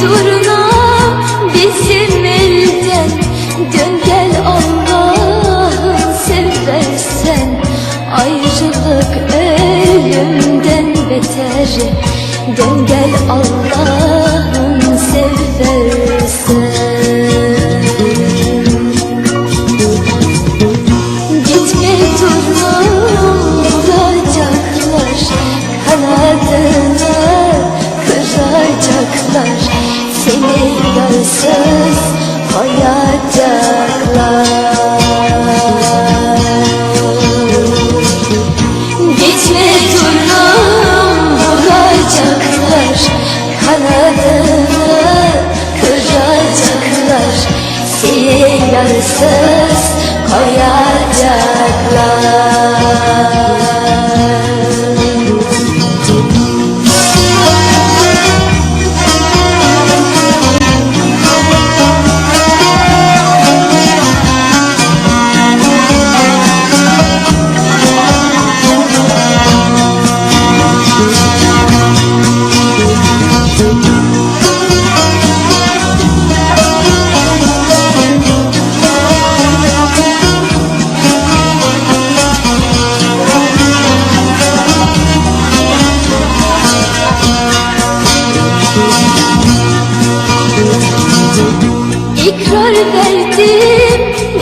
Turnam bizim elden Dön Allah'ın seversen. Ayrılık ölümden beter. Dön Allah'ın seversen Gitme durma vuracaklar Kanadını kıracaklar Seni yarsız koyacaklar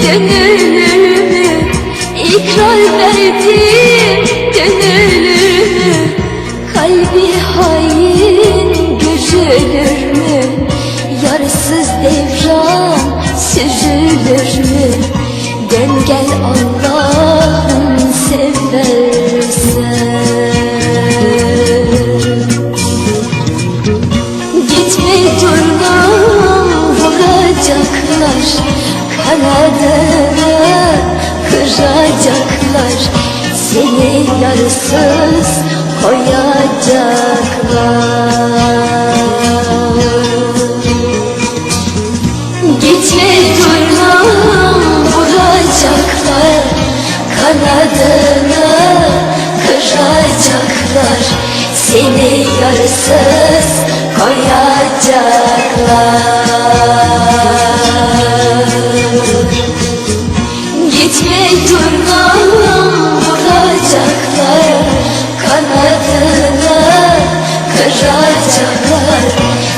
gönlümü İkrar verdim gönlümü. Kalbi hain görülür mü Yarsız devran süzülür koyacaklar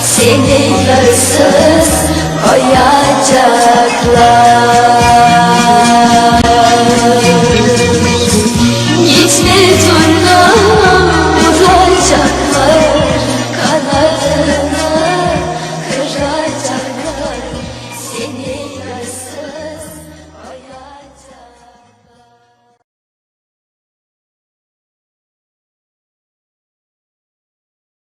Seni hırsız koyacaklar.